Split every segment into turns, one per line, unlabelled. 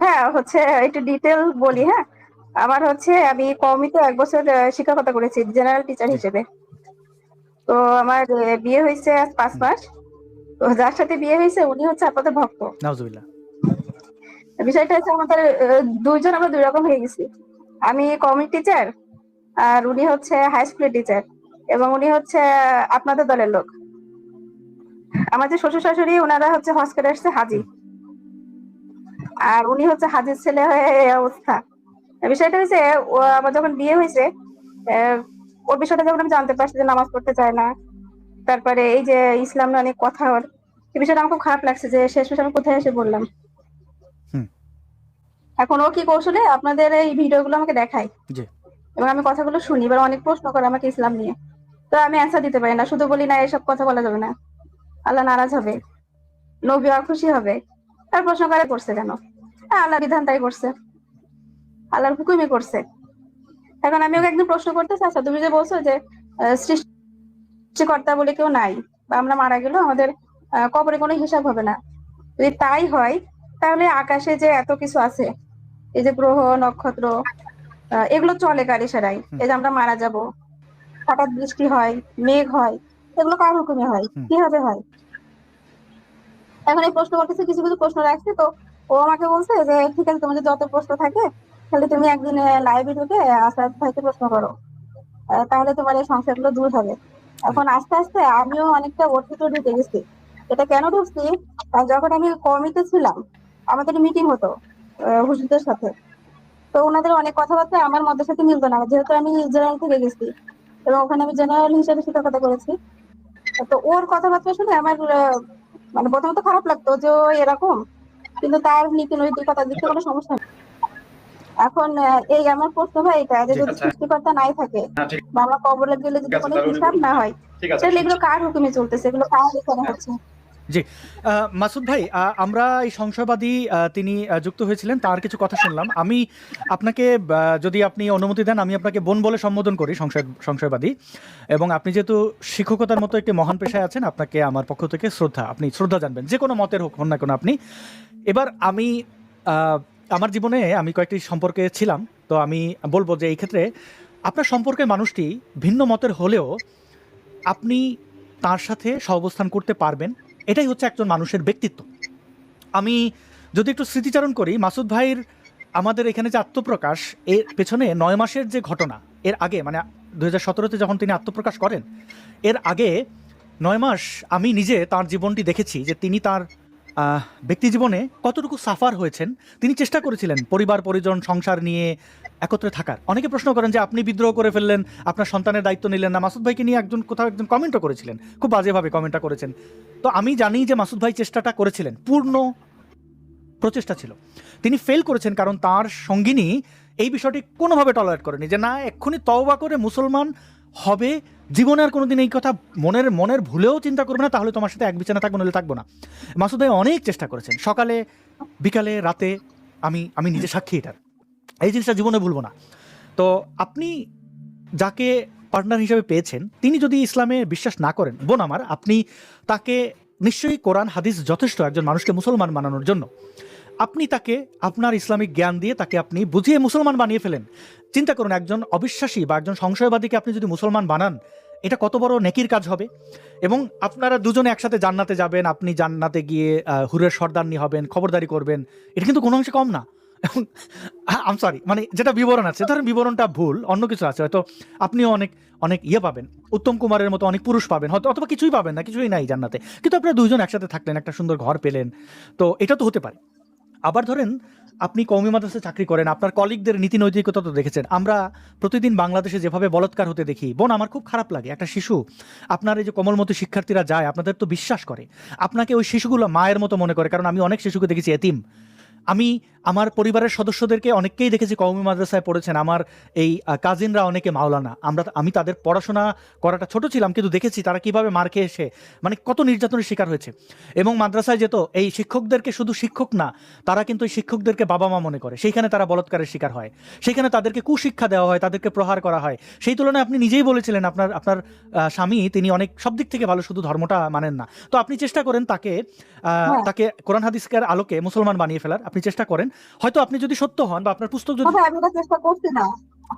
ভাইয়া হচ্ছে একটু ডিটেল বলি হ্যাঁ? আমার হচ্ছে আমি কমিতে এক বছর শিক্ষকতা করেছি জেনারেল টিচার হিসেবে। তো আমার বিয়ে হয়েছে আজ পাঁচ মাস। তো যার সাথে বিয়ে হয়েছে উনি হচ্ছে আপনাদের ভক্ত।
নাউজুবিল্লাহ।
বিষয়টা হচ্ছে আমাদের দুইজন আমরা দুই রকম হয়ে গেছি। আমি কমিউনিটি টিচার আর উনি হচ্ছে হাই স্কুলের টিচার এবং উনি হচ্ছে আপনাদের দলের লোক। আমার যে শ্বশুর শাশুড়ি ওনারা হচ্ছে হসপিটাল আসছে হাজি। আর উনি হচ্ছে হাজির ছেলে হয়ে এই অবস্থা। বিষয়টা হচ্ছে ও আমার যখন বিয়ে হয়েছে ওর বিষয়টা যখন আমি জানতে পারছি যে নামাজ পড়তে চায় না তারপরে এই যে ইসলাম অনেক কথা ওর এই বিষয়টা আমার খুব খারাপ লাগছে যে শেষ শেষমেশ আমি কোথায় এসে বললাম। এখন ও কি কৌশলে আপনাদের এই ভিডিওগুলো আমাকে দেখায়? এবং আমি কথাগুলো শুনি এবার অনেক প্রশ্ন করে আমাকে ইসলাম নিয়ে। তো আমি অ্যান্সার দিতে পারি না শুধু বলি না এসব কথা বলা যাবে না। আল্লাহ নারাজ হবে নবী খুশি হবে। তার প্রশ্ন করে করছে কেন আল্লাহ বিধান তাই করছে। আল্লাহর হুকুমই করছে। এখন আমি ওকে একদিন প্রশ্ন করতে চাচ্ছি তুমি যে বলছো যে সৃষ্টিকর্তা বলে কেউ নাই বা আমরা মারা গেলেও আমাদের কবরে কোনো হিসাব হবে না। যদি তাই হয় তাহলে আকাশে যে এত কিছু আছে এই যে গ্রহ নক্ষত্র এগুলো চলে গাড়ি ইশারাই এই যে আমরা মারা যাব হঠাৎ বৃষ্টি হয় মেঘ হয় এগুলো কার হুকুমে হয়? কীভাবে হয়? এখন এই প্রশ্ন করতেছে কিছু কিছু প্রশ্ন রাখছে তো ও আমাকে বলছে যে, ঠিক আছে তোমাদের যত প্রশ্ন থাকে, তাহলে তুমি একদিন লাইভে ঢুকে আসাদ ভাইকে প্রশ্ন করো। তাহলে তোমার এই সংশয়গুলো দূর হবে। এখন আস্তে আস্তে আমিও অনেকটা অর্থিত ঢুকে গেছি। এটা কেন ঢুকছি? যখন আমি কমিতে ছিলাম, আমাদের মিটিং হতো হুজুরদের সাথে। তো ওনাদের অনেক কথাবার্তা আমার মধ্যে সাথে মিলতো না। যেহেতু আমি জেনারেল থেকে গেছি, এবং ওখানে আমি জেনারেল হিসেবে শিক্ষকতা করেছি তো ওর কথাবার্তা শুনে আমার মানে প্রথমত খারাপ লাগতো যে এরকম। কিন্তু তার নীতি নৈতিকতা দিকে কোনো সমস্যা নেই। এখন এই আমার প্রশ্ন ভাই এটা যে যদি
আচ্ছা।
সৃষ্টিকর্তা নাই থাকে
হ্যাঁ,
বা আমরা কবরে গেলে যদি কোনো হিসাব না হয় তাহলে এগুলো কার হুকুমে চলতেছে? এগুলো কার এখানে হচ্ছে?
জি। মাসুদ ভাই আমরা এই সংশয়বাদী তিনি যুক্ত হয়েছিলেন, তার কিছু কথা শুনলাম। আমি আপনাকে যদি আপনি অনুমতি দেন, আমি আপনাকে বোন বলে সম্বোধন করি, সংশয়, সংশয়বাদী। এবং আপনি যেহেতু শিক্ষকতার মতো একটি মহান পেশায় আছেন, আপনাকে আমার পক্ষ থেকে শ্রদ্ধা, আপনি শ্রদ্ধা জানবেন, যে কোনো মতের হোক, হন না কোনো আপনি। এবার আমি আমার জীবনে আমি কয়েকটি সম্পর্কে ছিলাম, তো আমি বলব যে এই ক্ষেত্রে আপনার সম্পর্কে মানুষটি ভিন্ন মতের হলেও আপনি তার সাথে সহাবস্থান করতে পারবেন এটাই হচ্ছে একজন মানুষের ব্যক্তিত্ব। আমি যদি একটু স্মৃতিচারণ করি, মাসুদ ভাইয়ের আমাদের এখানে যে আত্মপ্রকাশ, এর পেছনে নয় মাসের যে ঘটনা, এর আগে মানে দু হাজার সতেরোতে যখন তিনি আত্মপ্রকাশ করেন, এর আগে নয় মাস আমি নিজে তার জীবনটি দেখেছি যে তিনি তার ব্যক্তি জীবনে কতটুকু সাফার হয়েছেন। তিনি চেষ্টা করেছিলেন পরিবার, পরিজন, সংসার নিয়ে একত্রে থাকার। অনেকে প্রশ্ন করেন যে আপনি বিদ্রোহ করে ফেললেন, আপনার সন্তানের দায়িত্ব নিলেন না। মাসুদ ভাইকে নিয়ে একজন কোথাও একজন কমেন্টও করেছিলেন, খুব বাজেভাবে কমেন্টটা করেছেন। তো আমি জানি যে মাসুদ ভাই চেষ্টাটা করেছিলেন, পূর্ণ প্রচেষ্টা ছিল। তিনি ফেল করেছেন কারণ তার সঙ্গিনী এই বিষয়টি কোনোভাবে টলারেট করেনি যে, না, এক্ষুনি তওবা করে মুসলমান হবে, জীবনে আর কোনোদিন এই কথা মনের মনের ভুলেও চিন্তা করবে না, তাহলে তোমার সাথে এক বিছানা থাকব নাহলে থাকব না। মাসুদ ভাই অনেক চেষ্টা করেছেন। সকালে, বিকালে, রাতে আমি আমি নিজে সাক্ষী এটার। এই জিনিসটা জীবনে ভুলবো না। তো আপনি যাকে পার্টনার হিসেবে পেয়েছেন, তিনি যদি ইসলামে বিশ্বাস না করেন, বোন আমার, আপনি তাকে নিশ্চয়ই কোরআন, হাদিস যথেষ্ট একজন মানুষকে মুসলমান বানানোর জন্য। আপনি তাকে আপনার ইসলামিক জ্ঞান দিয়ে তাকে আপনি বুঝিয়ে মুসলমান বানিয়ে ফেলেন। চিন্তা করুন, একজন অবিশ্বাসী বা একজন সংশয়বাদীকে আপনি যদি মুসলমান বানান, এটা কত বড় নেকির কাজ হবে? এবং আপনারা দুজনে একসাথে জান্নাতে যাবেন, আপনি জান্নাতে গিয়ে হুরের সর্দারনি হবেন, খবরদারি করবেন, এটা কিন্তু কোনো অংশে কম না। আম সরি মানে যেটা বিবরণ আছে, ধরেন বিবরণটা ভুল, অন্য কিছু আছে, হয়তো আপনিও অনেক অনেক ইয়ে পাবেন, উত্তম কুমারের মতো অনেক পুরুষ পাবেন, হয়তো অথবা কিছুই পাবেন না, কিছুই নাই জান্নাতে, কিন্তু আপনারা দুইজন একসাথে থাকলেন, একটা সুন্দর ঘর পেলেন, তো এটা তো হতে পারে। আবার ধরেন আপনি কৌমি মাদ্রাসায় চাকরি করেন, আপনার কলিগদের নীতি নৈতিকতা তো দেখেছেন, আমরা প্রতিদিন বাংলাদেশে যেভাবে বলৎকার হতে দেখি, বোন, আমার খুব খারাপ লাগে, একটা শিশু, আপনার এই যে কোমলমতি শিক্ষার্থীরা যায়, আপনাদের তো বিশ্বাস করে, আপনাকে ওই শিশুগুলো মায়ের মতো মনে করে, কারণ আমি অনেক শিশুকে দেখেছি এতিম, আমি আমার পরিবারের সদস্যদেরকে অনেককেই দেখেছি কওমি মাদ্রাসায় পড়েছেন। আমার এই কাজিনরা অনেকে মাওলানা। আমরা আমি তাদের পড়াশোনা করাটা ছোট ছিলাম কিন্তু দেখেছি তারা কীভাবে মার খেয়ে এসে মানে কত নির্যাতনের শিকার হয়েছে। এবং মাদ্রাসায় যেত এই শিক্ষকদেরকে শুধু শিক্ষক না তারা কিন্তু এই শিক্ষকদেরকে বাবা মা মনে করে। সেইখানে তারা বলৎকারের শিকার হয়। সেখানে তাদেরকে কুশিক্ষা দেওয়া হয় তাদেরকে প্রহার করা হয়। সেই তুলনায় আপনি নিজেই বলেছিলেন আপনার আপনার স্বামী তিনি অনেক সব দিক থেকে ভালো শুধু ধর্মটা মানেন না। তো আপনি চেষ্টা করেন তাকে
হ্যাঁ।
তাকে কোরআন হাদিসের আলোকে মুসলমান বানিয়ে ফেলার। আপনি চেষ্টা করেন হয়তো আপনি যদি সত্য হন বা আপনার পুস্তক যদি
আমি এটা চেষ্টা করছি না।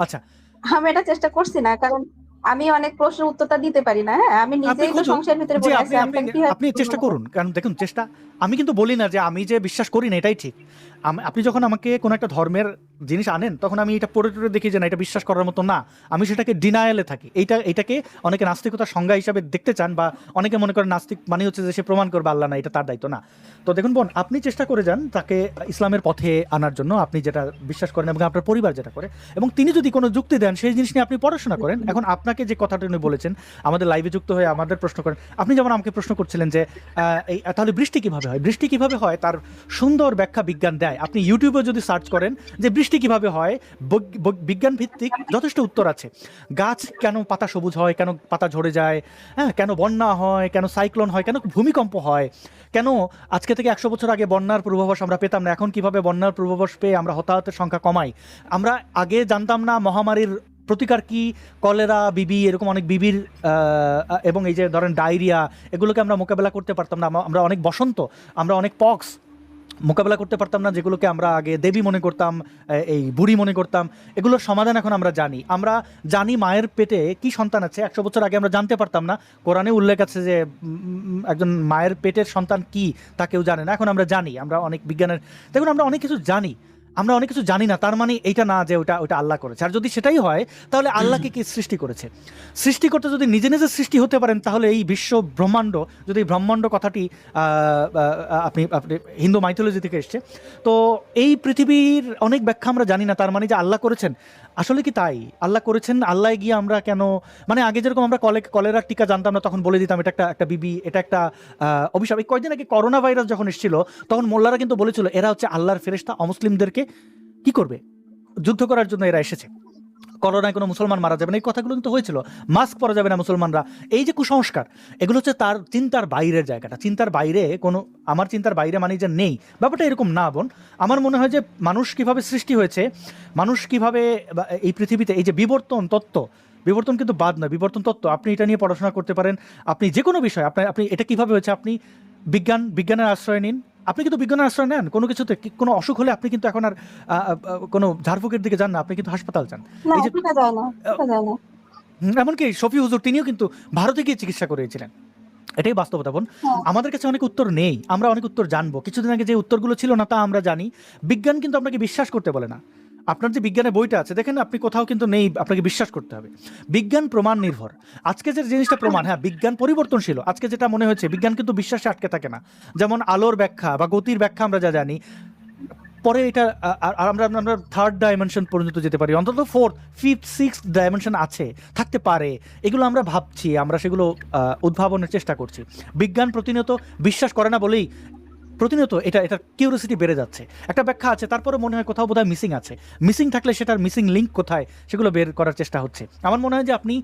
আচ্ছা।
আমি এটা চেষ্টা করছি না কারণ আমি অনেক প্রশ্নের উত্তরটা দিতে পারি না হ্যাঁ? আমি নিজেই তো সংসারের ভিতরে পড়ে আছি
আপনি আপনি চেষ্টা করুন কারণ দেখুন চেষ্টা আমি কিন্তু বলি না যে আমি যে বিশ্বাস করি না এটাই ঠিক। আপনি যখন আমাকে কোন একটা ধর্মের জিনিস আনেন, তখন আমি এটা পড়ে টড়ে দেখি যে না, এটা বিশ্বাস করার মতো না। আমি সেটাকে ডিনায়ালে থাকি। এইটা, এটাকে অনেকে নাস্তিকতার সংজ্ঞা হিসাবে দেখতে চান বা অনেকে মনে করেন নাস্তিক মানে হচ্ছে যে সে প্রমাণ করবে আল্লাহ না, এটা তার দায়িত্ব না। তো দেখুন বোন, আপনি চেষ্টা করে যান তাকে ইসলামের পথে আনার জন্য, আপনি যেটা বিশ্বাস করেন এবং আপনার পরিবার যেটা করে। এবং তিনি যদি কোনো যুক্তি দেন, সেই জিনিস নিয়ে আপনি পড়াশোনা করেন। এখন আপনাকে যে কথাটা উনি বলেছেন, আমাদের লাইভে যুক্ত হয়ে আমাদের প্রশ্ন করেন, আপনি যেমন আমাকে প্রশ্ন করছিলেন যে এই, তাহলে বৃষ্টি কীভাবে হয়? বৃষ্টি কীভাবে হয়? তার সুন্দর ব্যাখ্যা বিজ্ঞান দেয়। আপনি ইউটিউবে যদি সার্চ করেন যে বৃষ্টি কীভাবে হয়? বিজ্ঞান ভিত্তিক যথেষ্ট উত্তর আছে। গাছ কেন পাতা সবুজ হয়? কেন পাতা ঝরে যায়? হ্যাঁ কেন বন্যা হয়? কেন সাইক্লোন হয়? কেন ভূমিকম্প হয়? কেন আজকে থেকে একশো বছর আগে বন্যার পূর্বাভাস আমরা পেতাম না? এখন কীভাবে বন্যার পূর্বাভাস পেয়ে আমরা হতাহতের সংখ্যা কমাই? আমরা আগে জানতাম না মহামারীর প্রতিকার কি? কলেরা, বিবি, এরকম অনেক বিবির এবং এই যে ধরেন ডায়রিয়া, এগুলোকে আমরা মোকাবেলা করতে পারতাম না। আমরা অনেক বসন্ত, আমরা অনেক পক্স মোকাবেলা করতে পারতাম না, যেগুলোকে আমরা আগে দেবী মনে করতাম এই বুড়ি মনে করতাম, এগুলোর সমাধান এখন আমরা জানি। আমরা জানি মায়ের পেটে কি সন্তান আছে, একশো বছর আগে আমরা জানতে পারতাম না। কোরআনে উল্লেখ আছে যে একজন মায়ের পেটের সন্তান কি, তা কেউ জানে না। এখন আমরা জানি, আমরা অনেক বিজ্ঞানের, দেখুন, আমরা অনেক কিছু জানি আমরা অনেক কিছু জানি না তার মানে এইটা না যে ওটা ওটা আল্লাহ করেছে। আর যদি সেটাই হয় তাহলে আল্লাহকে কি সৃষ্টি করেছে? সৃষ্টি করতে যদি নিজে নিজে সৃষ্টি হতে পারেন তাহলে এই বিশ্ব ব্রহ্মাণ্ড যদি ব্রহ্মাণ্ড কথাটি আপনি আপনি হিন্দু মাইথোলজি থেকে এসছে। তো এই পৃথিবীর অনেক ব্যাখ্যা আমরা জানি না তার মানে যে আল্লাহ করেছেন। আসলে কি তাই? আল্লাহ করেছেন, আল্লাহ গিয়ে আমরা কেন মানে আগে যেরকম আমরা কলে, কলেরার টিকা জানতাম না, তখন বলে দিতাম, এটা একটা একটা বিবি, এটা একটা অভিশাপ। এই কয়েকদিন আগে করোনা ভাইরাস যখন এসেছিল, তখন মোল্লারা কিন্তু বলেছিল, এরা হচ্ছে আল্লাহর ফেরেস্তা অমুসলিমদেরকে কি করবে? যুদ্ধ করার জন্য এরা এসেছে। করোনায় কোনো মুসলমান মারা যাবে না, এই কথাগুলো কিন্তু হয়েছিল। মাস্ক পরা যাবে না মুসলমানরা। এই যে কুসংস্কার, এগুলো হচ্ছে তার চিন্তার বাইরের জায়গাটা। চিন্তার বাইরে কোনো, আমার চিন্তার বাইরে মানে যে নেই। ব্যাপারটা এরকম না, বোন। আমার মনে হয় যে মানুষ কীভাবে সৃষ্টি হয়েছে, মানুষ কীভাবে এই পৃথিবীতে, এই যে বিবর্তন তত্ত্ব, বিবর্তন কিন্তু বাদ নয়, বিবর্তন তত্ত্ব, আপনি এটা নিয়ে পড়াশোনা করতে পারেন। আপনি যে কোনো বিষয় আপনার আপনি, এটা কীভাবে হয়েছে, আপনি বিজ্ঞান, বিজ্ঞানের আশ্রয় নিন আপনি কিন্তু বিজ্ঞানের আশ্রয় নেন কোনো কিছুতে কোনো অসুখ হলে আপনি কিন্তু এখন আর কোনো ঝাড়ফুকের দিকে যান না আপনি কিন্তু হাসপাতাল যান। এই যে এমনকি শফি হুজুর তিনিও কিন্তু ভারতে গিয়ে চিকিৎসা করেছিলেন। এটাই বাস্তবতা বোন।
হ্যাঁ।
আমাদের কাছে অনেক উত্তর নেই আমরা অনেক উত্তর জানব। কিছুদিন আগে যে উত্তরগুলো ছিল না তা আমরা জানি। বিজ্ঞান কিন্তু আপনাকে বিশ্বাস করতে বলে না। আপনার যে বিজ্ঞানের বইটা আছে, দেখেন আপনি কোথাও কিন্তু নেই, আপনাকে বিশ্বাস করতে হবে। বিজ্ঞান প্রমাণ নির্ভর। আজকে যে জিনিসটা প্রমাণ হ্যাঁ বিজ্ঞান পরিবর্তনশীল। আজকে যেটা মনে হয়েছে বিজ্ঞান কিন্তু বিশ্বাসে আটকে থাকে না। যেমন আলোর ব্যাখ্যা বা গতির ব্যাখ্যা আমরা যা জানি, পরে এটা আমরা আমরা থার্ড ডাইমেনশন পর্যন্ত যেতে পারি। অন্তত ফোর্থ ফিফথ সিক্স ডাইমেনশন আছে, থাকতে পারে। এগুলো আমরা ভাবছি, আমরা সেগুলো উদ্ভাবনের চেষ্টা করছি। বিজ্ঞান প্রতিনিয়ত বিশ্বাস করে না বলেই প্রতিনিয়ত এটা এটা কিউরিয়াসিটি বেড়ে যাচ্ছে। একটা ব্যাখ্যা আছে তারপরে মনে হয় কোথাও বোধহয় মিসিং আছে। মিসিং থাকলে সেটার মিসিং লিঙ্ক কোথায়, সেগুলো বের করার চেষ্টা হচ্ছে। আমার মনে হয় যে আপনি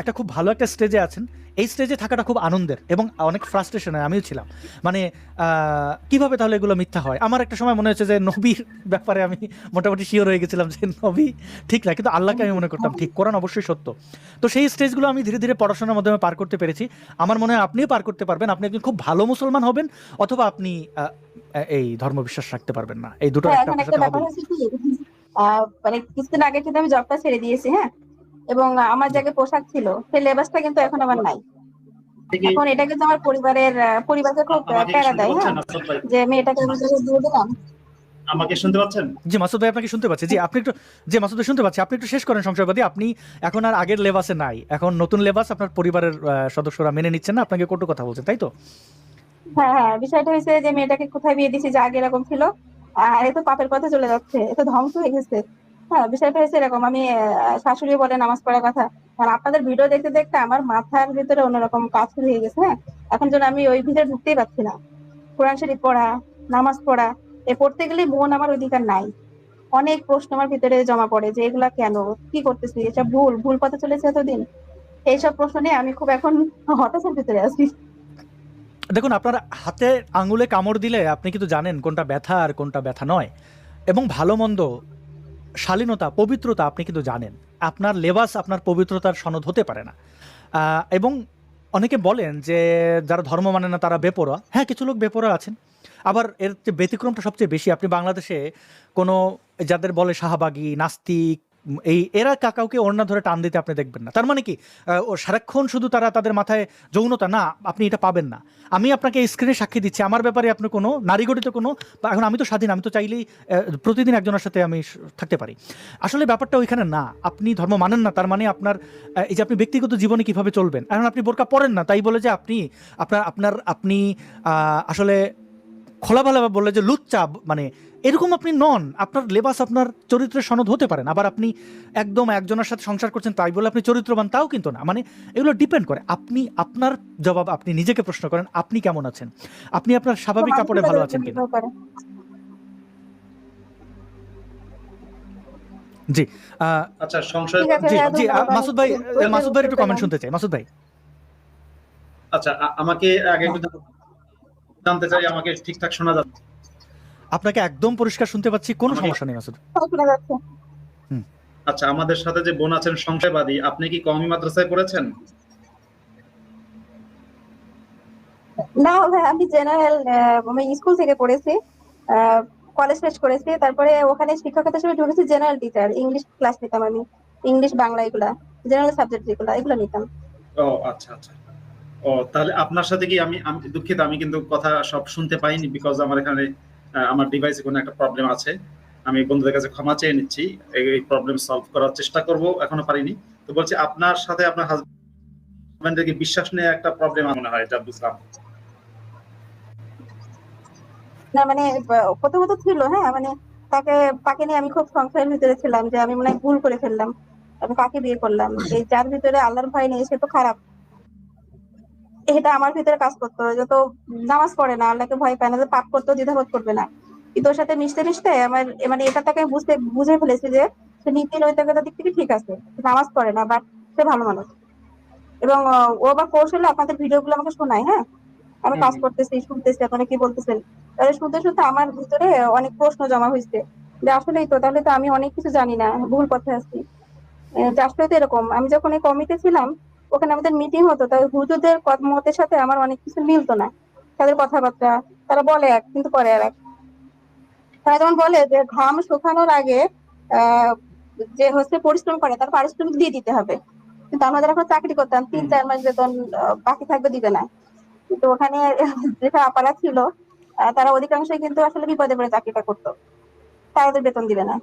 একটা খুব ভালো একটা স্টেজে আছেন। এই স্টেজে থাকাটা খুব আনন্দের এবং অনেক ফ্রাস্ট্রেশন হয় আমিও ছিলাম। মানে কীভাবে তাহলে এগুলো মিথ্যা হয়? আমার একটা সময় মনে হচ্ছে যে নবীর ব্যাপারে আমি মোটামুটি শিওর হয়ে গেছিলাম যে নবী ঠিক না, কিন্তু আল্লাহকে আমি মনে করতাম, ঠিক, কোরআন অবশ্যই সত্য। তো সেই স্টেজগুলো আমি ধীরে ধীরে পড়াশোনার মাধ্যমে পার করতে পেরেছি। আমার মনে হয় আপনিও পার করতে পারবেন। আপনি একজন খুব ভালো মুসলমান হবেন, অথবা আপনি এই ধর্মবিশ্বাস রাখতে পারবেন না। এই দুটো
হ্যাঁ
একটা
ব্যাপার হচ্ছে কি মানে কিছুদিন আগে কিন্তু আমি জবটা ছেড়ে দিয়েছি হ্যাঁ? এবং আমার জায়গায় পোশাক ছিল সেই লেবাসটা কিন্তু এখন আমার নাই। এখন এটা কিন্তু আমার পরিবারের পরিবারকে খুব প্যারা দেয় হ্যাঁ? যে মেয়েটাকে আমি জায়গায় দিয়ে দিলাম।
আমাকে শুনতে পাচ্ছেন?
জি মাসুদ ভাই আপনাকে শুনতে পাচ্ছি। জি আপনি একটু জি মাসুদ ভাই শুনতে পাচ্ছি। আপনি একটু শেষ করেন সংশয়বাদী। আপনি এখন আর আগের লেবাসে নাই। এখন নতুন লেবাস আপনার পরিবারের সদস্যরা মেনে নিচ্ছেন না আপনাকে কটু কথা বলছেন তাই তো?
হ্যাঁ হ্যাঁ বিষয়টা হয়েছে যে মেয়েটাকে কোথায় বিয়ে দিয়েছি, যে আগে এরকম ছিল, আর পাপের পথে চলে যাচ্ছে ধ্বংস হয়ে গেছে। হ্যাঁ বিষয়টা হয়েছে এরকম, আমি শাশুড়ি বলে নামাজ পড়ার কথা, আর আপনাদের ভিডিও দেখতে দেখতে আমার মাথার ভিতরে অন্যরকম কাজ শুরু হয়ে গেছে হ্যাঁ। এখন যেন আমি ওই ভিতরে ঢুকতেই পারছি না। কোরআন শরীফ পড়া, নামাজ পড়া, এ পড়তে গেলে মন আমার অধিকার নাই। অনেক প্রশ্ন আমার ভিতরে জমা পড়ে যে এগুলা কেন, কি করতেছি, এটা ভুল ভুল পথে চলেছে এতদিন? এইসব প্রশ্ন নিয়ে আমি খুব এখন হতাশার ভিতরে আছি।
দেখুন, আপনার হাতে আঙুলে কামড় দিলে আপনি কিন্তু জানেন কোনটা ব্যথা আর কোনটা ব্যথা নয়। এবং ভালো মন্দ, শালীনতা, পবিত্রতা আপনি কিন্তু জানেন। আপনার লেবাস, আপনার পবিত্রতার সনদ হতে পারে না। এবং অনেকে বলেন যে যারা ধর্ম মানে না, তারা বেপরোয়া। হ্যাঁ কিছু লোক বেপরোয়া আছেন। আবার এর যে ব্যতিক্রমটা সবচেয়ে বেশি। আপনি বাংলাদেশে কোনো, যাদের বলে শাহবাগী, নাস্তিক এই এরা কাকাউকে ওড়না ধরে টান দিতে আপনি দেখবেন না। তার মানে কি? ও সারাক্ষণ শুধু তারা তাদের মাথায় যৌনতা, না, আপনি এটা পাবেন না। আমি আপনাকে স্ক্রিনে সাক্ষী দিচ্ছি। আমার ব্যাপারে আপনি কোনো, নারী গঠিত কোনো, বা এখন আমি তো স্বাধীন, আমি তো চাইলেই প্রতিদিন একজনের সাথে আমি থাকতে পারি। আসলে ব্যাপারটা ওইখানে না। আপনি ধর্ম মানেন না। তার মানে আপনার এই যে আপনি ব্যক্তিগত জীবনে কীভাবে চলবেন? এখন আপনি বোরকা পড়েন না। তাই বলে যে আপনি, আপনার আপনার, আপনি আসলে খোলাভাবে বললে যে লুচ্চা মানে এরকম আপনি নন। আপনার লেবাস আপনার চরিত্রের সনদ হতে পারেন আবার আপনি একদম একজনের সাথে সংসার করছেন তাই বলে আপনি চরিত্রবান তাও কিন্তু না। মানে এগুলো ডিপেন্ড করে। আপনি আপনার জবাব আপনি নিজেকে প্রশ্ন করেন আপনি কেমন আছেন? আপনি আপনার স্বাভাবিক কাপড়ে ভালো আছেন কিনা? জি।
আচ্ছা সংশয়
জি
হ্যাঁ,
জি মাসুদ ভাই মাসুদ ভাই একটু কমেন্ট শুনতে চাই। মাসুদ ভাই।
আচ্ছা আমাকে আগে একটু জানতে চাই আমাকে ঠিকঠাক শোনা যাচ্ছে।
আপনাকে একদম পরিষ্কার শুনতে পাচ্ছি কোনো সমস্যা নেই মাসুদ।
হ্যাঁ,
আচ্ছা আমাদের সাথে যে বোন আছেন সংশয়বাদী আপনি কি কমি মাদ্রাসায় পড়েছেন?
না ভাই আমি জেনারেল আমি স্কুল থেকে পড়েছি কলেজ শেষ করেছি তারপরে ওখানে শিক্ষকতা হিসেবে ঢুকেছি জেনারেল টিচার ইংলিশ ক্লাস নিতাম আমি ইংলিশ বাংলা এগুলা জেনারেল সাবজেক্ট যেগুলো এগুলো নিতাম।
ও আচ্ছা আচ্ছা। ও তাহলে আপনার সাথে কি আমি আমি দুঃখিত আমি কিন্তু কথা সব শুনতে পাইনি বিকজ আমার এখানে আমার ডিভাইসে কোনো একটা প্রবলেম আছে, আমি বন্ধুদের কাছে ক্ষমা চেয়ে নিচ্ছি, এই- প্রবলেম সলভ করার চেষ্টা করব, এখনও পারিনি। তো বলছি আপনার সাথে আপনার হাজবেন্ডের কি বিশ্বাস নিয়ে একটা প্রবলেম মনে হয় যা বুঝলাম।
না মানে প্রথমত ছিল হ্যাঁ মানে তাকে তাকে নিয়ে আমি খুব সংশয়ের ভিতরে ছিলাম যে আমি মনে ভুল করে ফেললাম। আমি কাকে বিয়ে করলাম? এই যার ভিতরে আল্লাহর ভয় নেই, সে তো খারাপ। এটা আমার ভিতরে কাজ করতো যত নামাজ পড়ে না আল্লাহকে ভয় পায় না যে পাপ করতেও দ্বিধাবোধ করবে না। কিন্তু ওর সাথে মিশতে মিশতে আমার মানে এটা তাকে বুঝতে বুঝে ফেলেছি যে সে নীতি নৈতিকতার দিক থেকে ঠিক আছে নামাজ পড়ে না বাট সে ভালো মানুষ। এবং ও আবার কৌশলে আপনাদের ভিডিও গুলো আমাকে শোনায় হ্যাঁ? আমি কাজ করতেছি শুনতেছি আপনারা কি বলতেছেন? তাহলে শুনতে শুনতে আমার ভিতরে অনেক প্রশ্ন জমা হয়েছে যে আসলেই তো তাহলে তো আমি অনেক কিছু জানি না ভুল পথে আছি। আসলে তো এরকম আমি যখন এই কমিটি ছিলাম ওখানে আমাদের মিটিং হতো তাই হুজুরদের মতের সাথে আমার অনেক কিছু মিলতো না। তাদের কথাবার্তা তারা বলে এক কিন্তু করে আর এক। তারা যেমন বলে যে ঘাম শুকানোর আগে যে হচ্ছে পরিশ্রম করে তার পারিশ্রমিক দিয়ে দিতে হবে। কিন্তু আমরা যারা এখন চাকরি করতাম তিন চার মাস বেতন বাকি থাকবে দিবে না। কিন্তু ওখানে যেটা আপারা ছিল তারা অধিকাংশই কিন্তু আসলে বিপদে পড়ে চাকরিটা করতো। তারা ওদের বেতন দিবে না।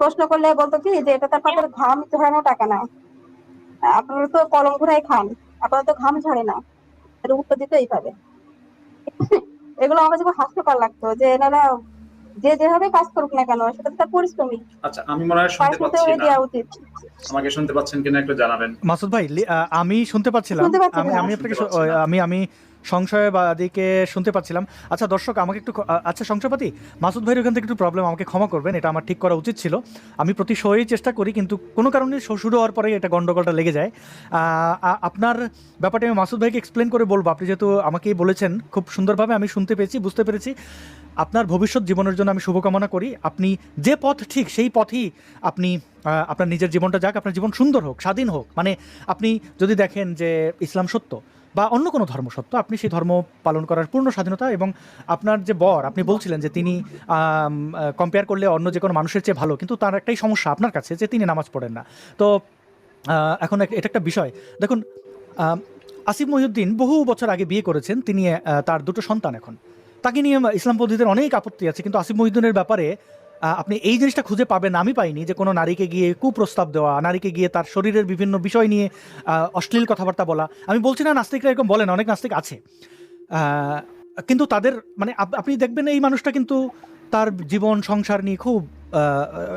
প্রশ্ন করলে বলতো কি যে এটা তো আপনাদের ঘাম ঝরানো টাকা না। আপনারা তো কলম ঘুরাই খান আপনারা তো ঘাম ঝরে না। উত্তর দিতেই এইভাবে এগুলো আমার কাছে হাস্যকর লাগতো যে এনারা যে যেভাবে কাজ করুক না কেন সেটা তো তার পরিশ্রমী।
আচ্ছা আমি মনে হয় শুনতে পাচ্ছি না।
দেওয়া উচিত।
আমাকে শুনতে পাচ্ছেন কিনা একটু জানাবেন।
মাসুদ ভাই আমি শুনতে পাচ্ছিলাম।
শুনতে পাচ্ছেন
আমি আমি আপনাকে। আমি আমি সংশয়বাদীকে শুনতে পাচ্ছিলাম। আচ্ছা দর্শক, আমাকে একটু আচ্ছা সংশয়বাদী মাসুদ ভাইয়ের ওখান থেকে একটু প্রবলেম আমাকে ক্ষমা করবেন, এটা আমার ঠিক করা উচিত ছিল। আমি প্রতি শোয়েই চেষ্টা করি, কিন্তু কোনো কারণে শো শুরু হওয়ার পরে এটা গন্ডগোলটা লেগে যায়। আপনার ব্যাপারটা আমি মাসুদ ভাইকে এক্সপ্লেন করে বলব। আপনি যেহেতু আমাকেই বলেছেন, খুব সুন্দরভাবে আমি শুনতে পেরেছি বুঝতে পেরেছি। আপনার ভবিষ্যৎ জীবনের জন্য আমি শুভকামনা করি। আপনি যে পথ ঠিক, সেই পথই আপনি আপনার নিজের জীবনটা যাক, আপনার জীবন সুন্দর হোক, স্বাধীন হোক। মানে আপনি যদি দেখেন যে ইসলাম সত্য বা অন্য কোনো ধর্ম সত্য আপনি সেই ধর্ম পালন করার পূর্ণ স্বাধীনতা এবং আপনার যে বর, আপনি বলছিলেন যে তিনি কম্পেয়ার করলে অন্য যে কোনো মানুষের চেয়ে ভালো, কিন্তু তার একটাই সমস্যা আপনার কাছে যে তিনি নামাজ পড়েন না। তো এখন এটা একটা বিষয়। দেখুন আসিফ মহিউদ্দিন বহু বছর আগে বিয়ে করেছেন, তিনি তার দুটো সন্তান এখন। তাকে নিয়ে ইসলাম পদ্ধতির অনেক আপত্তি আছে, কিন্তু আসিফ মহিউদ্দিনের ব্যাপারে আপনি এই জিনিসটা খুঁজে পাবেন, আমি পাইনি যে কোনো নারীকে গিয়ে কুপ্রস্তাব দেওয়া, নারীকে গিয়ে তার শরীরের বিভিন্ন বিষয় নিয়ে অশ্লীল কথাবার্তা বলা। আমি বলছি না নাস্তিকরা এরকম বলেন অনেক নাস্তিক আছে। কিন্তু তাদের মানে আপনি দেখবেন এই মানুষটা কিন্তু তার জীবন, সংসার নিয়ে খুব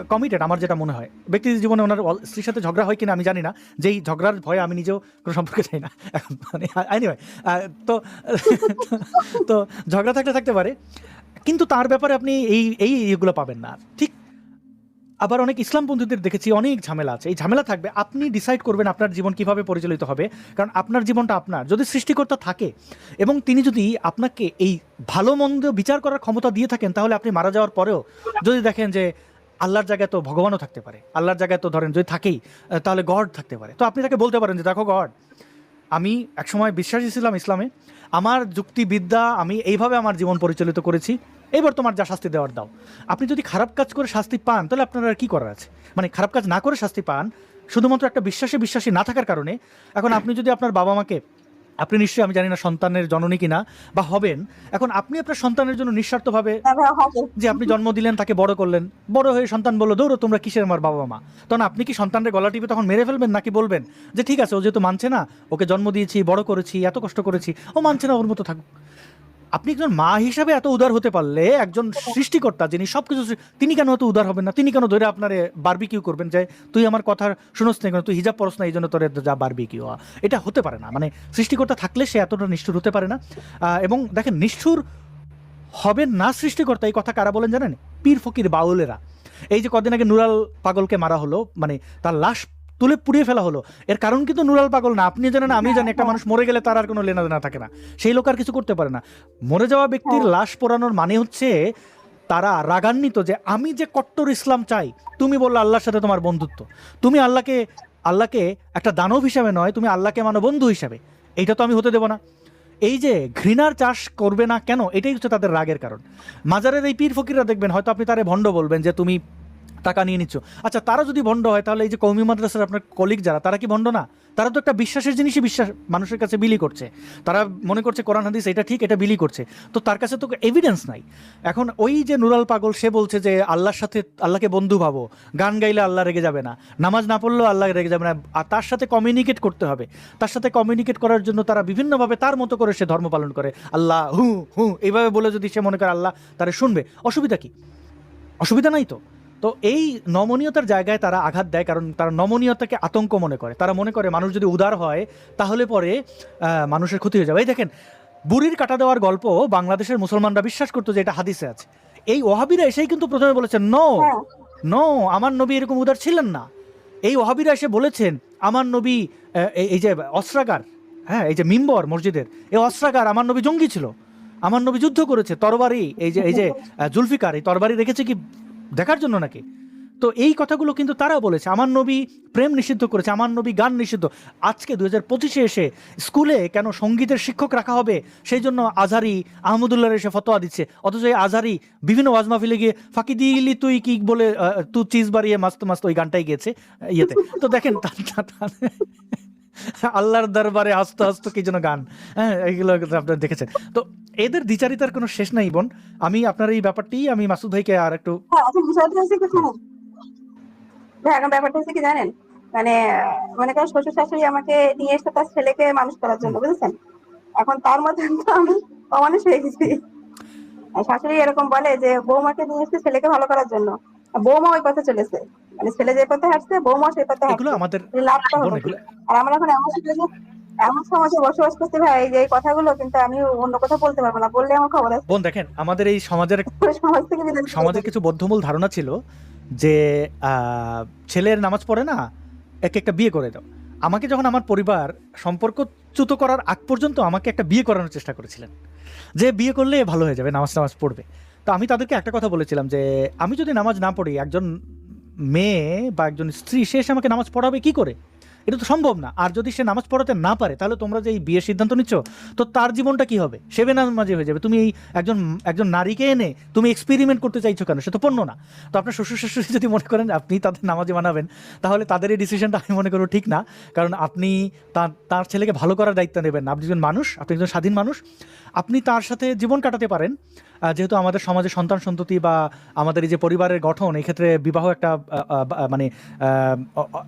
কমিটেড আমার যেটা মনে হয়। ব্যক্তি জীবনে ওনার স্ত্রীর সাথে ঝগড়া হয় কিনা আমি জানি না। যেই ঝগড়ার ভয়ে আমি নিজেও কোনো সম্পর্কে চাই না। এখন মানে তো তো ঝগড়া থাকতে থাকতে পারে। কিন্তু তার ব্যাপারে আপনি এই এই এগুলো পাবেন না। ঠিক? আবার অনেক ইসলামপন্থীদের দেখেছি, অনেক ঝামেলা আছে। এই ঝামেলা থাকবে, আপনি ডিসাইড করবেন আপনার জীবন কীভাবে পরিচালিত হবে। কারণ আপনার জীবনটা আপনার। যদি সৃষ্টিকর্তা থাকে এবং তিনি যদি আপনাকে এই ভালো মন্দ বিচার করার ক্ষমতা দিয়ে থাকেন, তাহলে আপনি মারা যাওয়ার পরেও যদি দেখেন যে আল্লাহর জায়গায় তো ভগবানও থাকতে পারে। আল্লাহর জায়গায় তো ধরেন যদি থাকেই, তাহলে গড থাকতে পারে। তো আপনি তাকে বলতে পারেন যে, দেখো গড আমি একসময় বিশ্বাসী ছিলাম ইসলামে। আমার যুক্তিবিদ্যা আমি এইভাবে আমার জীবন পরিচালিত করেছি। এবার তোমার যা শাস্তি দেওয়ার দাও। আপনি যদি খারাপ কাজ করে শাস্তি পান, তাহলে আপনার আর কি করার আছে? মানে খারাপ কাজ না করে শাস্তি পান, শুধুমাত্র একটা বিশ্বাসে বিশ্বাসী না থাকার কারণে। এখন আপনি যদি আপনার বাবা মাকে আপনি নিশ্চয়ই আমি জানি না সন্তানের জননী কিনা বা হবেন। এখন আপনি আপনার সন্তানের জন্য নিঃস্বার্থভাবে
ভাবে
যে আপনি জন্ম দিলেন তাকে বড় করলেন বড় হয়ে সন্তান বলল দৌড়ো তোমরা কিসের আমার বাবা মা? তখন আপনি কি সন্তানের গলা টিপে তখন মেরে ফেলবেন নাকি বলবেন যে ঠিক আছে ও যেহেতু মানছে না ওকে জন্ম দিয়েছি বড় করেছি এত কষ্ট করেছি ও মানছে না ওর মতো থাকুক। আপনি একজন মা হিসাবে এত উদার হতে পারলে, একজন সৃষ্টিকর্তা যিনি সবকিছু তিনি কেন এত উদার হবেন না? তিনি কেন ধরে আপনারে বারবিকিউ করবেন? যে তুই আমার কথা শুনোস না কেন? তুই হিজাব পরস না এই জন্য তোর যা বারবিকিউ এটা হতে পারে না। মানে সৃষ্টিকর্তা থাকলে সে এতটা নিষ্ঠুর হতে পারে না। এবং দেখেন, নিষ্ঠুর হবেন না সৃষ্টিকর্তা। এই কথা কারা বলেন জানেন? পীর ফকির বাউলেরা। এই যে কদিন আগে নুরাল পাগলকে মারা হলো মানে তার লাশ তুলে পুড়িয়ে ফেলা হলো। এর কারণ কিন্তু নুরাল পাগল না। আপনি জানেন আমি জানি একটা মানুষ মরে গেলে তার আর কোনো লেনা দেনা থাকে না। সেই লোক আর কিছু করতে পারে না। মরে যাওয়া ব্যক্তির লাশ পোড়ানোর মানে হচ্ছে তারা রাগান্বিত যে আমি যে কট্টর ইসলাম চাই তুমি বলল আল্লাহর সাথে তোমার বন্ধুত্ব। তুমি আল্লাহকে আল্লাহকে একটা দানব হিসাবে নয় তুমি আল্লাহকে মানো বন্ধু হিসাবে। এইটা তো আমি হতে দেবো না। এই যে ঘৃণার চাষ করবে না কেন এটাই হচ্ছে তাদের রাগের কারণ। মাজারের এই পীর ফকিররা দেখবেন হয়তো আপনি তারে ভণ্ড বলবেন যে তুমি টাকা নিয়ে নিচ্ছ। আচ্ছা তারা যদি ভণ্ড হয়, তাহলে এই যে কৌমি মাদ্রাসার আপনার কলিগ যারা, তারা কি ভণ্ড না? তারা তো একটা বিশ্বাসের জিনিসই বিশ্বাস, মানুষের কাছে বিলি করছে। তারা মনে করছে কোরআন, হাদিস, এটা ঠিক, এটা বিলি করছে। তো তার কাছে তো এভিডেন্স নাই। এখন ওই যে নুরাল পাগল, সে বলছে যে আল্লাহর সাথে, আল্লাহকে বন্ধু ভাবো। গান গাইলে আল্লাহ রেগে যাবে না। নামাজ না পড়লেও আল্লাহ রেগে যাবে না। আর তার সাথে কমিউনিকেট করতে হবে। তার সাথে কমিউনিকেট করার জন্য তারা বিভিন্নভাবে তার মতো করে সে ধর্ম পালন করে। আল্লাহ, হু হু, এইভাবে বলে যদি সে মনে করে আল্লাহ, তারা শুনবে। অসুবিধা কি? অসুবিধা নাই তো? তো এই নমনীয়তার জায়গায় তারা আঘাত দেয় কারণ তারা নমনীয়তাকে আতঙ্ক মনে করে। তারা মনে করে মানুষ যদি উদার হয় তাহলে পরে আহ, মানুষের ক্ষতি হয়ে যাবে। এই দেখেন বুড়ির কাটা দেওয়ার গল্প বাংলাদেশের মুসলমানরা বিশ্বাস করতো যে এটা হাদিসে আছে। এই ওহাবিরা এসেই কিন্তু প্রথমে বলেছেন নো
হ্যাঁ।
নো আমার নবী এরকম উদার ছিলেন না। এই ওহাবিরা এসে বলেছেন আমার নবী এই যে অস্ত্রাগার হ্যাঁ এই যে মিম্বর মসজিদের এই অস্ত্রাগার আমার নবী জঙ্গি ছিল। আমার নবী যুদ্ধ করেছে তরবারি এই যে এই যে জুলফিকার এই তরবারি রেখেছে কি দেখার জন্য নাকি? তো এই কথাগুলো কিন্তু তারা বলেছে। আমার নবী প্রেম নিষিদ্ধ করেছে, আমার নবী গান নিষিদ্ধ। আজকে দু হাজার পঁচিশে এসে স্কুলে কেন সঙ্গীতের শিক্ষক রাখা হবে? সেই জন্য আজহারি আহমদুল্লাহ এসে ফতোয়া দিচ্ছে। অথচ এই আজহারি বিভিন্ন ওয়াজ মাহফিলে গিয়ে, ফাঁকি দিলি তুই কি? বলে তুই চিজ বাড়িয়ে মাস্ত মাস্ত ওই গানটাই গেছে ইয়েতে। তো দেখেন, তা- তা- তা- আল্লাহর দরবারে হাসতে হাসতে কি যেন গান। হ্যাঁ এইগুলো আপনারা দেখেছেন। তো এদের দ্বিচারিতার কোনো শেষ নাই, বোন। আমি আপনার এই ব্যাপারটি, আমি মাসুদ ভাইকে আর একটু
হ্যাঁ ভাই এখন ব্যাপারটা হচ্ছে কি জানেন? মানে মনে করেন শ্বশুর শাশুড়ি আমাকে নিয়ে এসে তার ছেলেকে মানুষ করার জন্য, বুঝেছেন? এখন তার মধ্যে তো আমি অমানুষ হয়ে গেছি। শাশুড়ি এরকম বলে যে, বৌমাকে নিয়ে এসে ছেলেকে ভালো করার জন্য। বৌমা ওই পথে চলেছে। মানে ছেলে যে পথে হাঁটছে বৌমা সেই পথে হাঁটছে।
আমাদের
লাভটা আর আমরা এখন এমন সমাজে এমন সমাজে বসবাস করতে ভাই যে এই কথাগুলো কিন্তু আমি অন্য কথা বলতে পারব না। বললে আমার খবর আছে।
বোন দেখেন আমাদের এই সমাজের সমাজের কিছু বদ্ধমূল ধারণা ছিল যে আহ, ছেলের নামাজ পড়ে না এক একটা বিয়ে করে দাও। আমাকে যখন আমার পরিবার সম্পর্ক চ্যুত করার আগ পর্যন্ত আমাকে একটা বিয়ে করানোর চেষ্টা করেছিলেন। যে বিয়ে করলে ভালো হয়ে যাবে নামাজ নামাজ পড়বে। তো আমি তাদেরকে একটা কথা বলেছিলাম যে, আমি যদি নামাজ না পড়ি, একজন মেয়ে বা একজন স্ত্রী, সে আমাকে নামাজ পড়াবে কি করে? এটা তো সম্ভব না। আর যদি সে নামাজ পড়াতে না পারে, তাহলে তোমরা যে এই বিয়ের সিদ্ধান্ত নিচ্ছ, তো তার জীবনটা কি হবে? সে বেনামাজি হয়ে যাবে। তুমি এই একজন একজন নারীকে এনে তুমি এক্সপেরিমেন্ট করতে চাইছো কেন? সে তো পণ্য না। তো আপনার শ্বশুর শাশুড়ি যদি মনে করেন আপনি তাদের নামাজি বানাবেন, তাহলে তাদের এই ডিসিশনটা আমি মনে করব ঠিক না। কারণ আপনি তার তার ছেলেকে ভালো করার দায়িত্ব নেবেন। আপনি একজন মানুষ, আপনি একজন স্বাধীন মানুষ। আপনি তার সাথে জীবন কাটাতে পারেন। যেহেতু আমাদের সমাজে সন্তান সন্ততি বা আমাদের এই যে পরিবারের গঠন, এই ক্ষেত্রে বিবাহ একটা মানে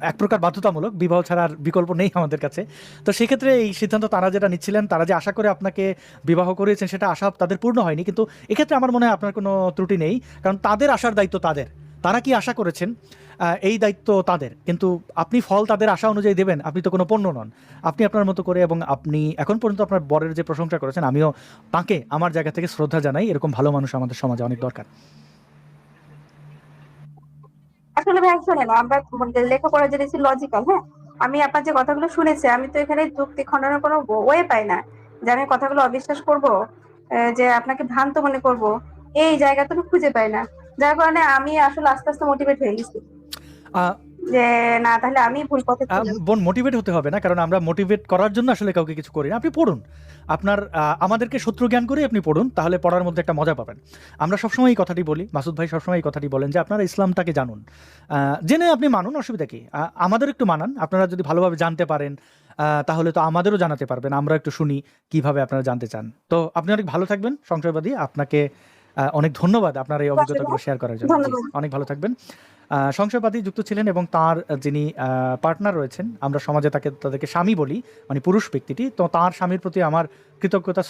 এক প্রকার বাধ্যতামূলক। বিবাহ ছাড়ার বিকল্প নেই আমাদের কাছে। তো সেক্ষেত্রে এই সিদ্ধান্ত তারা যেটা নিচ্ছিলেন, তারা যে আশা করে আপনাকে বিবাহ করেছেন সেটা আশা তাদের পূর্ণ হয়নি। কিন্তু এক্ষেত্রে আমার মনে হয় আপনার কোনো ত্রুটি নেই। কারণ তাদের আসার দায়িত্ব তাদের। তারা কি আশা করেছেন? এই দায়িত্ব তাদের। কিন্তু আপনি ফল তাদের আশা অনুযায়ী দেবেন, আপনি তো কোনো পণ্য নন। আপনি আপনার মতো করে এবং আপনি এখন পর্যন্ত আপনার বরের যে প্রশংসা করেছেন, আমিও তাকে, আমার জায়গা থেকে শ্রদ্ধা জানাই, এরকম ভালো মানুষ আমাদের সমাজে অনেক দরকার।
আসলে ভাই, শোনেন, আমরা লেখাপড়া জেনেছি লজিক্যাল হ্যাঁ? আমি আপনার যে কথাগুলো শুনেছি, আমি তো এখানে যুক্তি খণ্ডনের কোনো ওয়ে পাই না, যে আমি কথাগুলো অবিশ্বাস করব যে আপনাকে ভ্রান্ত মনে করব, এই জায়গাটা আমি খুঁজে পাই না। যার কারণে আমি আসলে আস্তে আস্তে মোটিভেট হয়ে গেছি। যে না তাহলে আমি ভুল পথে
বোন মোটিভেট হতে হবে না কারণ আমরা মোটিভেট করার জন্য আসলে কাউকে কিছু করি না। আপনি পড়ুন। আপনার আমাদেরকে শত্রু জ্ঞান করে আপনি পড়ুন তাহলে পড়ার মধ্যে একটা মজা পাবেন। আমরা সবসময় এই কথাটি বলি মাসুদ ভাই সবসময় এই কথাটি বলেন যে আপনারা ইসলামটাকে জানুন। আহ, জেনে আপনি মানুন অসুবিধা কি? আমাদের একটু মানান। আপনারা যদি ভালোভাবে জানতে পারেন আহ, তাহলে তো আমাদেরও জানাতে পারবেন। আমরা একটু শুনি কীভাবে আপনারা জানতে চান। তো আপনি অনেক ভালো থাকবেন সংশয়বাদী। আপনাকে অনেক ধন্যবাদ আপনার এই অভিজ্ঞতাগুলো শেয়ার করার জন্য। অনেক ভালো থাকবেন। আহ, সংশয়বাদী যুক্ত ছিলেন এবং তার আহ, যিনি পার্টনার রয়েছেন আমরা সমাজে তাকে তাদেরকে স্বামী বলি মানে পুরুষ ব্যক্তিটি তো তার স্বামীর প্রতি আমার কৃতজ্ঞতা